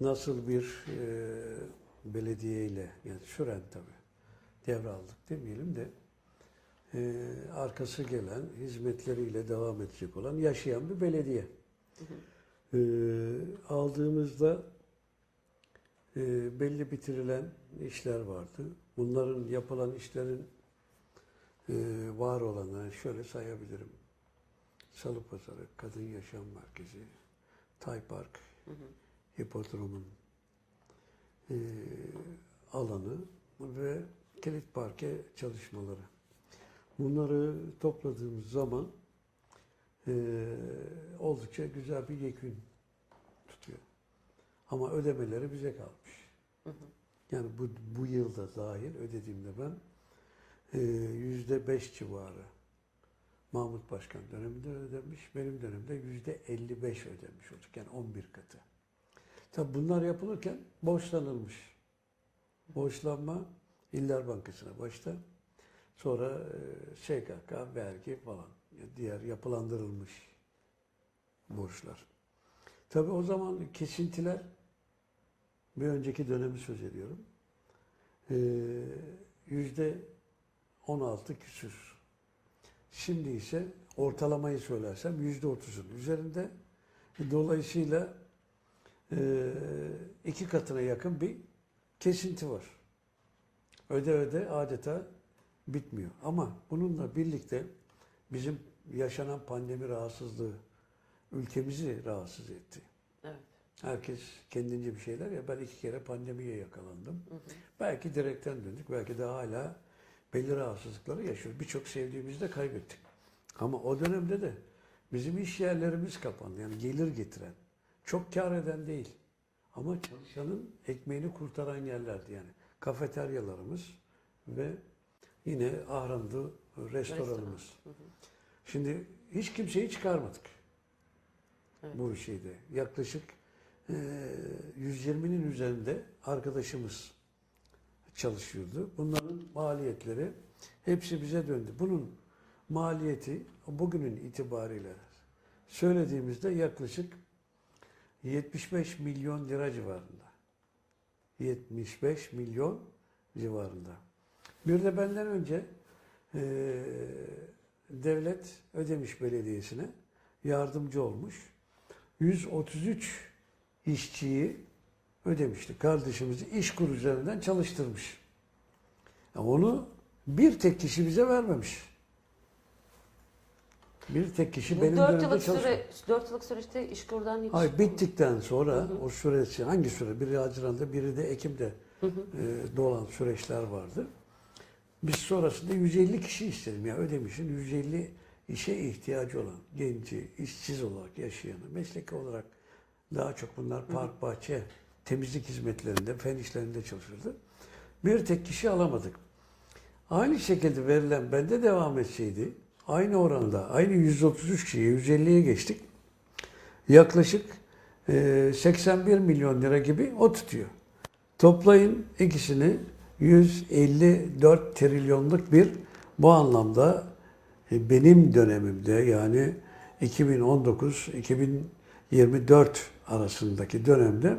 nasıl bir e, belediyeyle yani süren tabii devraldık demeyelim de e, arkası gelen hizmetleriyle devam edecek olan yaşayan bir belediye. E, aldığımızda e, belli bitirilen işler vardı. Bunların yapılan işlerin e, var olanı şöyle sayabilirim. Salı Pazarı, Kadın Yaşam Merkezi, Tay Park, hipodromun e, alanı ve kilit parke çalışmaları. Bunları topladığımız zaman e, oldukça güzel bir yekün tutuyor. Ama ödemeleri bize kalmış. Yani bu, bu yılda dahil ödediğimde ben e, yüzde beş civarı Mahmut Başkan döneminde ödemiş, benim dönemde yüzde 55 ödemiş olduk. Yani 11 katı. Tabi bunlar yapılırken borçlanılmış. Borçlanma İller Bankası'na başta. Sonra e, SGK, vergi falan. Diğer yapılandırılmış borçlar. Tabi o zaman kesintiler bir önceki dönemi söz ediyorum. E, Yüzde 16 küsür. Şimdi ise ortalamayı söylersem yüzde otuzun üzerinde. Dolayısıyla e, iki katına yakın bir kesinti var. Öde öde adeta bitmiyor. Ama bununla birlikte bizim yaşanan pandemi rahatsızlığı ülkemizi rahatsız etti. Evet. Herkes kendince bir şeyler ya ben iki kere pandemiye yakalandım. Belki direkten döndük, belki de hala belli rahatsızlıkları yaşıyoruz. Birçok sevdiğimizi de kaybettik. Ama o dönemde de bizim iş yerlerimiz kapandı. Yani gelir getiren, çok kar eden değil. Ama çalışanın ekmeğini kurtaran yerlerdi yani. Kafeteryalarımız ve yine Ahrandı restoranımız. Şimdi hiç kimseyi çıkarmadık Evet. bu şeyde. Yaklaşık e, 120'nin üzerinde arkadaşımız çalışıyordu. Bunların maliyetleri hepsi bize döndü. Bunun maliyeti bugünün itibariyle söylediğimizde yaklaşık 75 milyon lira civarında. 75 milyon civarında. Bir de benden önce e, devlet Ödemiş Belediyesi'ne yardımcı olmuş. 133 işçiyi ödemişti. Kardeşimizi iş kur üzerinden çalıştırmış. Ya onu bir tek kişi bize vermemiş. Bir tek kişi Bu benim 4 dönemde yıllık süre 4 yıllık süreçte işkurdan hiç Hayır bittikten sonra o süresi hangi süre? Biri Haziran'da biri de Ekim'de e, dolan süreçler vardı. Biz sonrasında 150 kişi istedim. Yani ödemişin 150 işe ihtiyacı olan genci, işsiz olarak yaşayanı, mesleki olarak daha çok bunlar park, bahçe, temizlik hizmetlerinde, fen işlerinde çalışırdı. Bir tek kişi alamadık. Aynı şekilde verilen bende devam etseydi, aynı oranda, aynı 133 kişiye 150'ye geçtik. Yaklaşık e, 81 milyon lira gibi o tutuyor. Toplayın ikisini 154 trilyonluk bir bu anlamda e, benim dönemimde yani 2019-2024 arasındaki dönemde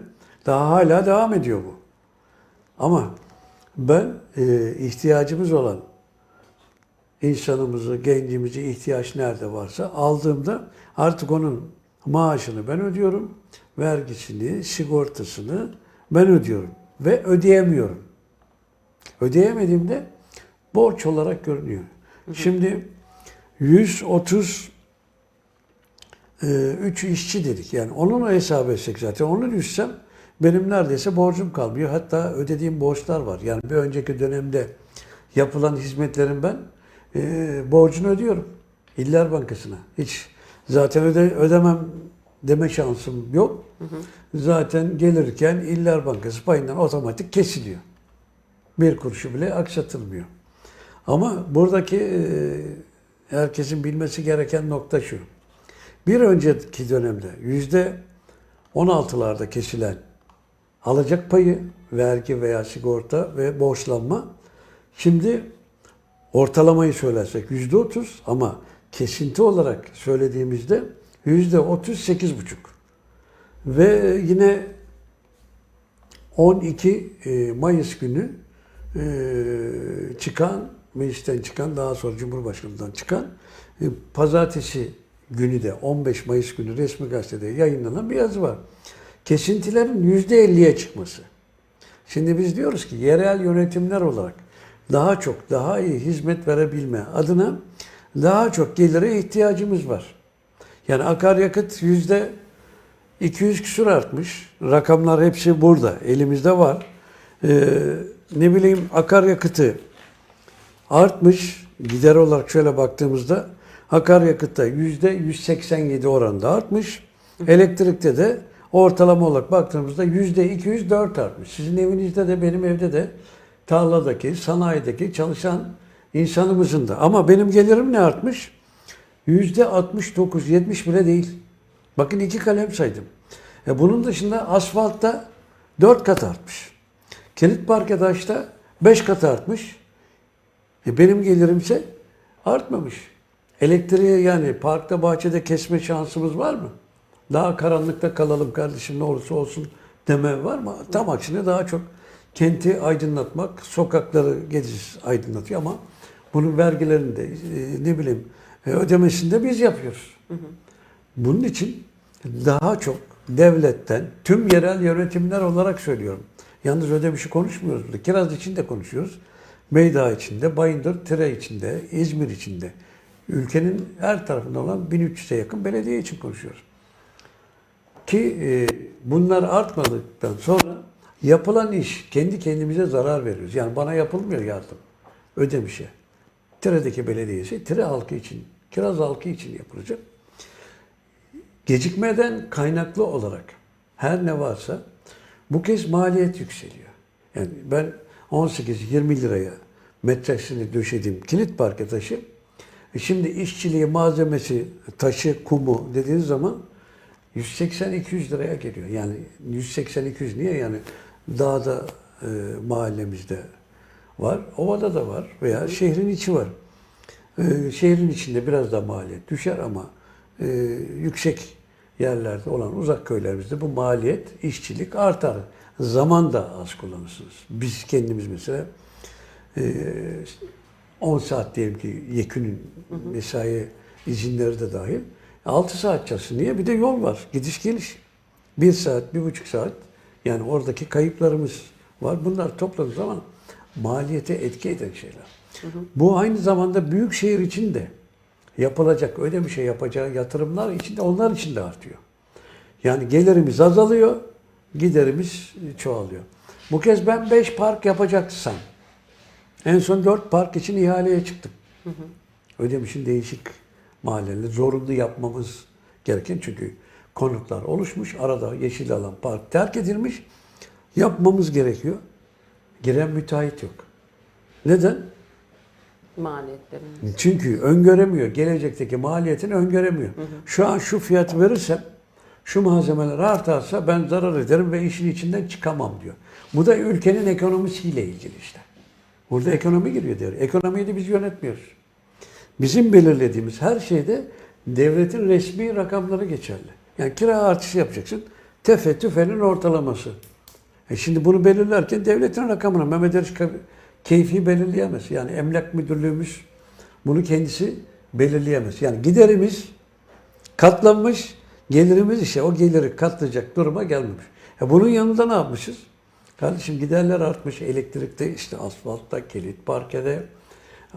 daha hala devam ediyor bu. Ama ben e, ihtiyacımız olan insanımızı, gencimizi ihtiyaç nerede varsa aldığımda artık onun maaşını ben ödüyorum, vergisini, sigortasını ben ödüyorum ve ödeyemiyorum. Ödeyemediğimde borç olarak görünüyor. Şimdi 130 3 işçi dedik. Yani onunla hesap etsek zaten onu düşsem benim neredeyse borcum kalmıyor. Hatta ödediğim borçlar var. Yani bir önceki dönemde yapılan hizmetlerin ben e, borcunu ödüyorum. İller Bankası'na. Hiç zaten öde, ödemem deme şansım yok. Zaten gelirken İller Bankası payından otomatik kesiliyor. Bir kuruşu bile aksatılmıyor. Ama buradaki e, herkesin bilmesi gereken nokta şu. Bir önceki dönemde yüzde 16'larda kesilen alacak payı, vergi veya sigorta ve borçlanma şimdi ortalamayı söylersek yüzde 30 ama kesinti olarak söylediğimizde yüzde 38 buçuk. Ve yine 12 e, Mayıs günü e, çıkan, meclisten çıkan, daha sonra Cumhurbaşkanı'ndan çıkan e, pazartesi günü de 15 Mayıs günü resmi gazetede yayınlanan bir yazı var. Kesintilerin %50'ye çıkması. Şimdi biz diyoruz ki yerel yönetimler olarak daha çok, daha iyi hizmet verebilme adına daha çok gelire ihtiyacımız var. Yani akaryakıt yüzde 200 küsur artmış. Rakamlar hepsi burada. Elimizde var. Ee, ne bileyim akaryakıtı artmış. Gider olarak şöyle baktığımızda akaryakıtta yüzde 187 oranında artmış. Elektrikte de ortalama olarak baktığımızda yüzde 204 artmış. Sizin evinizde de benim evde de tarladaki, sanayideki çalışan insanımızın da. Ama benim gelirim ne artmış? Yüzde 69, 70 bile değil. Bakın iki kalem saydım. E bunun dışında asfaltta 4 kat artmış. Kilit parke taşta 5 kat artmış. E benim gelirimse artmamış. Elektriği yani parkta bahçede kesme şansımız var mı? Daha karanlıkta kalalım kardeşim ne olursa olsun deme var mı? Tam aksine daha çok kenti aydınlatmak, sokakları gecesiz aydınlatıyor ama bunun vergilerini de e, ne bileyim e, ödemesini de biz yapıyoruz. Bunun için daha çok devletten, tüm yerel yönetimler olarak söylüyorum. Yalnız ödemişi konuşmuyoruz burada. Kiraz için de konuşuyoruz. Meyda içinde, Bayındır, Tire içinde, İzmir içinde. Ülkenin her tarafında olan 1300'e yakın belediye için konuşuyoruz. Ki e, bunlar artmadıktan sonra yapılan iş kendi kendimize zarar veriyoruz. Yani bana yapılmıyor yardım. Ödemişe. Tire'deki belediyesi Tire halkı için, Kiraz halkı için yapılacak. Gecikmeden kaynaklı olarak her ne varsa bu kez maliyet yükseliyor. Yani ben 18-20 liraya metresini döşediğim kilit parke taşı e şimdi işçiliği, malzemesi, taşı, kumu dediğiniz zaman 180-200 liraya geliyor. Yani 180-200 niye yani dağda e, mahallemizde var, ovada da var veya şehrin içi var. E, şehrin içinde biraz da maliyet düşer ama e, yüksek yerlerde olan uzak köylerimizde bu maliyet, işçilik artar. Zaman da az kullanırsınız. Biz kendimiz mesela e, 10 saat diyelim ki yekünün mesai izinleri de dahil 6 saat çalışsın. Niye? Bir de yol var. Gidiş geliş. 1 saat, bir buçuk saat. Yani oradaki kayıplarımız var. Bunlar topladığı zaman maliyete etki eden şeyler. Bu aynı zamanda büyük şehir için de yapılacak, öyle bir şey yapacağı yatırımlar için de onlar için de artıyor. Yani gelirimiz azalıyor, giderimiz çoğalıyor. Bu kez ben 5 park yapacaksam, en son 4 park için ihaleye çıktık. Ödemiş'in değişik mahalleleri zorunlu yapmamız gereken çünkü konutlar oluşmuş, arada yeşil alan park terk edilmiş. Yapmamız gerekiyor. Giren müteahhit yok. Neden? Maliyetlerini. Çünkü öngöremiyor. Gelecekteki maliyetini öngöremiyor. Şu an şu fiyat verirsem, şu malzemeler artarsa ben zarar ederim ve işin içinden çıkamam diyor. Bu da ülkenin ekonomisiyle ilgili işte. Burada ekonomi giriyor diyor. Ekonomiyi de biz yönetmiyoruz. Bizim belirlediğimiz her şeyde devletin resmi rakamları geçerli. Yani kira artışı yapacaksın. Tefe tüfenin ortalaması. E şimdi bunu belirlerken devletin rakamını Mehmet Eriş keyfi belirleyemez. Yani emlak müdürlüğümüz bunu kendisi belirleyemez. Yani giderimiz katlanmış, gelirimiz işte o geliri katlayacak duruma gelmemiş. E bunun yanında ne yapmışız? Kardeşim giderler artmış elektrikte, işte asfaltta, kilit parkede,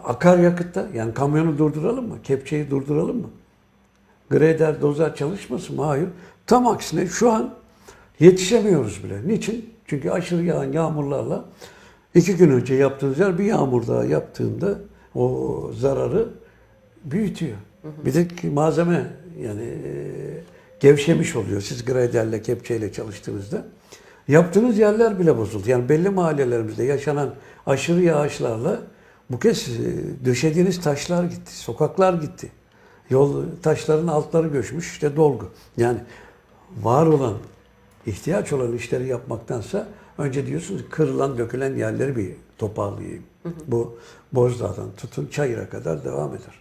akaryakıtta. Yani kamyonu durduralım mı? Kepçeyi durduralım mı? Grader, dozer çalışmasın mı? Hayır. Tam aksine şu an yetişemiyoruz bile. Niçin? Çünkü aşırı yağan yağmurlarla iki gün önce yaptığınız yer bir yağmur daha yaptığında o zararı büyütüyor. Bir de malzeme yani e, gevşemiş oluyor siz graderle, kepçeyle çalıştığınızda. Yaptığınız yerler bile bozuldu. Yani belli mahallelerimizde yaşanan aşırı yağışlarla bu kez e, döşediğiniz taşlar gitti, sokaklar gitti. Yol taşların altları göçmüş, işte dolgu. Yani var olan, ihtiyaç olan işleri yapmaktansa önce diyorsunuz kırılan, dökülen yerleri bir toparlayayım. Bu Bozdağ'dan tutun Çayır'a kadar devam eder.